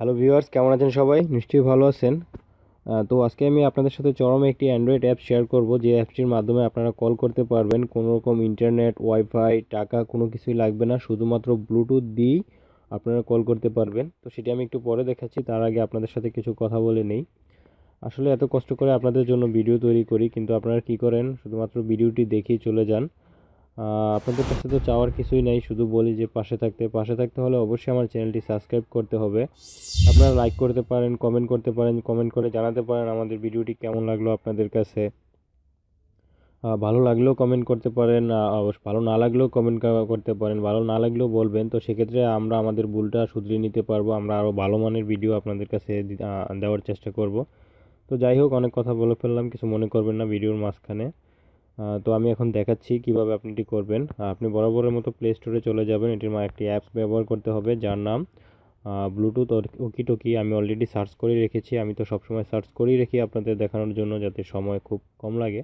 Hello viewers কেমন আছেন সবাই? নিশ্চয়ই ভালো আছেন। তো আজকে আমি আপনাদের সাথে চরম একটি অ্যান্ড্রয়েড অ্যাপ শেয়ার করব। যে অ্যাপটির মাধ্যমে আপনারা কল করতে পারবেন। কোনো রকম ইন্টারনেট ওয়াইফাই টাকা, কোনো কিছুই লাগবে না। শুধুমাত্র ব্লুটুথ দিয়েই আপনারা কল করতে পারবেন। তো সেটি আমি একটু পরে দেখাচ্ছি। তার আগে আপনাদের সাথে কিছু কথা বলে নেই। আসলে এত কষ্ট করে আপনাদের জন্য ভিডিও তৈরি করি, কিন্তু আপনারা কি করেন? শুধুমাত্র ভিডিওটি দেখেই চলে যান। আপনাদের কাছে তো চাওয়ার কিছুই নাই, শুধু বলি যে পাশে থাকতে পাশে থাকতে হলে অবশ্যই আমার চ্যানেলটি সাবস্ক্রাইব করতে হবে। আপনারা লাইক করতে পারেন কমেন্ট করতে পারেন কমেন্ট করে জানাতে পারেন আমাদের ভিডিওটি কেমন লাগল আপনাদের কাছে। ভালো লাগলেও কমেন্ট করতে পারেন অবশ্য ভালো না লাগলেও কমেন্ট করতে পারেন, ভালো না লাগলেও বলবেন। তো সেক্ষেত্রে আমরা আমাদের ভুলটা শুধরিয়ে নিতে পারব, আমরা আরও ভালো মানের ভিডিও আপনাদের কাছে দেওয়ার চেষ্টা করব। তো যাই হোক, অনেক কথা বলে ফেললাম, কিছু মনে করবেন না ভিডিওর মাঝখানে। তো আমি এখন দেখাচ্ছি কীভাবে আপনি এটি করবেন। আপনি বরাবরের মতো প্লে স্টোরে চলে যাবেন। এটির মা একটি অ্যাপস ব্যবহার করতে হবে যার নাম ব্লুটুথ ওকি টকি আমি অলরেডি সার্চ করে রেখেছি। আমি তো সবসময় সার্চ করেই রেখি আপনাদের দেখানোর জন্য যাতে সময় খুব কম লাগে।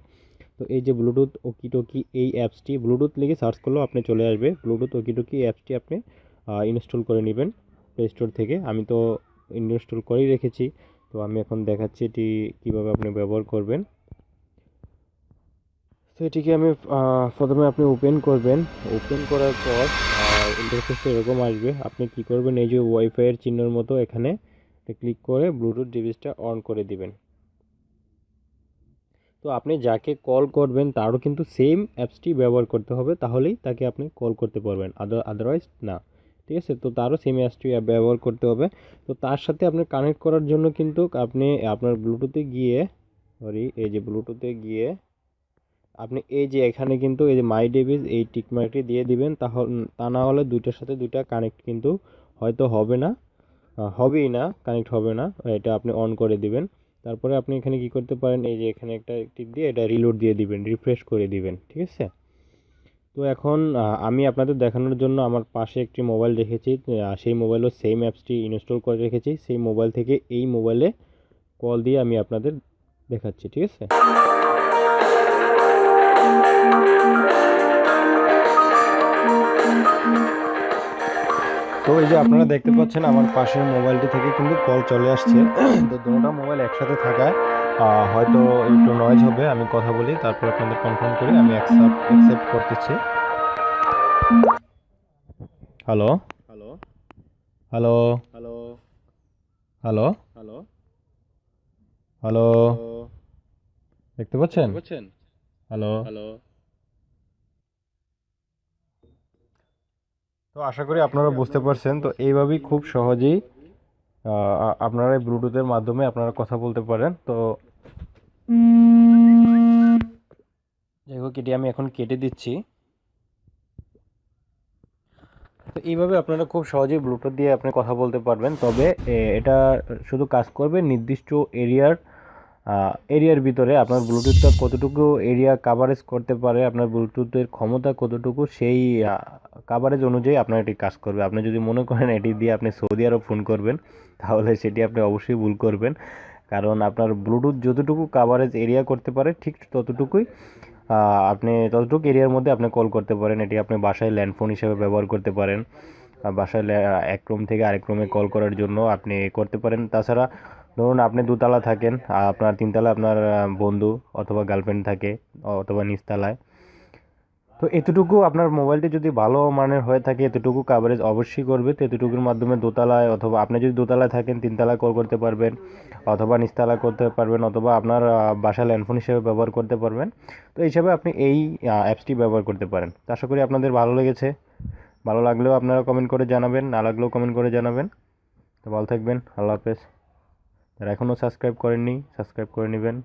তো এই যে ব্লুটুথ ওকি টকি এই অ্যাপসটি ব্লুটুথ লিখে সার্চ করলেও আপনি চলে আসবে। ব্লুটুথ ওকি টকি অ্যাপসটি আপনি ইনস্টল করে নেবেন প্লে স্টোর থেকে। আমি তো ইনস্টল করেই রেখেছি। তো আমি এখন দেখাচ্ছি এটি কীভাবে আপনি ব্যবহার করবেন। তো এটিকে আমি প্রথমে আপনি ওপেন করবেন। ওপেন করার পর ইন্টারফেসটা এরকম আসবে। আপনি কি করবেন, এই যে ওয়াইফাইয়ের চিহ্নের মতো এখানে ক্লিক করে ব্লুটুথ ডিভাইসটা অন করে দিবেন। তো আপনি যাকে কল করবেন, তারও কিন্তু সেম অ্যাপসটি ব্যবহার করতে হবে, তাহলেই তাকে আপনি কল করতে পারবেন। আদার আদারওয়াইজ না। ঠিক আছে? তো তারও সেম অ্যাপসটি ব্যবহার করতে হবে। তো তার সাথে আপনি কানেক্ট করার জন্য কিন্তু আপনি আপনার ব্লুটুথে গিয়ে সরি এই যে ব্লুটুথে গিয়ে আপনি এই যে এখানে কিন্তু এই যে মাই ডেভিস এই টিকমার্কটি দিয়ে দিবেন, তাহলে, তা না হলে দুইটার সাথে দুইটা কানেক্ট কিন্তু হয়তো হবে না হবেই না কানেক্ট হবে না, এটা আপনি অন করে দিবেন। তারপরে আপনি এখানে কি করতে পারেন, এই যে এখানে একটা টিপ দিয়ে এটা রিলোড দিয়ে দিবেন রিফ্রেশ করে দিবেন, ঠিক আছে? তো এখন আমি আপনাদের দেখানোর জন্য আমার পাশে একটি মোবাইল রেখেছি সেই মোবাইলও সেম অ্যাপসটি ইনস্টল করে রেখেছি, সেই মোবাইল থেকে এই মোবাইলে কল দিয়ে আমি আপনাদের দেখাচ্ছি, ঠিক আছে? তো এই যে আপনারা দেখতে পাচ্ছেন আমার পাশের মোবাইলটি থেকে কিন্তু কল চলে আসছে। তো দুটো মোবাইল একসাথে থাকায় হয়তো একটু নয়েজ হবে আমি কথা বলি তারপর আপনাদের কনফার্ম করি আমি অ্যাকসেপ্ট অ্যাকসেপ্ট করতেছি। Hello hello hello hello hello hello hello দেখতে পাচ্ছেন? হ্যালো হ্যালো তো আশা করি আপনারা বুঝতে পারছেন। তো এইভাবেই খুব সহজেই আপনারা ব্লুটুথের মাধ্যমে আপনারা কথা বলতে পারেন। তো যাই হোক, এটি আমি এখন কেটে দিচ্ছি। তো এইভাবে আপনারা খুব সহজেই ব্লুটুথ দিয়ে আপনি কথা বলতে পারবেন। তবে এটা শুধু কাজ করবে নির্দিষ্ট এরিয়ার এরিয়ার ভিতরে আপনার ব্লুটুথটা কতটুকু এরিয়া কাভারেজ করতে পারে, আপনার ব্লুটুথের ক্ষমতা কতটুকু, সেই কাভারেজ অনুযায়ী আপনার এটি কাজ করবে। আপনি যদি মনে করেন এটি দিয়ে আপনি সৌদি আরব ফোন করবেন, তাহলে সেটি আপনি অবশ্যই ভুল করবেন। কারণ আপনার ব্লুটুথ যতটুকু কাভারেজ এরিয়া করতে পারে, ঠিক ততটুকুই আপনি ততটুকু এরিয়ার মধ্যে আপনি কল করতে পারেন। এটি আপনি বাসায় ল্যান্ডফোন হিসেবে ব্যবহার করতে পারেন। বাসায় এক রুম থেকে আরেক রুমে কল করার জন্য আপনি করতে পারেন। তাছাড়া ধরুন আপনি দুতলা থাকেন আর আপনার তিনতলা আপনার বন্ধু অথবা গার্লফ্রেন্ড থাকে, অথবা নিচতলায়। তো এতটুকু আপনার মোবাইলটি যদি ভালো মানের হয়ে থাকে, এতটুকু কাভারেজ অবশ্যই করবে। তো এতটুকুর মাধ্যমে দোতলায় অথবা আপনি যদি দোতলায় থাকেন তিনতলা কল করতে পারবেন, অথবা নিচতলায় করতে পারবেন, অথবা আপনার বাসা ল্যান্ডফোন হিসেবে ব্যবহার করতে পারবেন। তো হিসাবে আপনি এই অ্যাপসটি ব্যবহার করতে পারেন। আশা করি আপনাদের ভালো লেগেছে। ভালো লাগলেও আপনারা কমেন্ট করে জানাবেন, না লাগলেও কমেন্ট করে জানাবেন। তো ভালো থাকবেন। আল্লাহ হাফেজ। যারা এখনও সাবস্ক্রাইব করেননি সাবস্ক্রাইব করে নেবেন।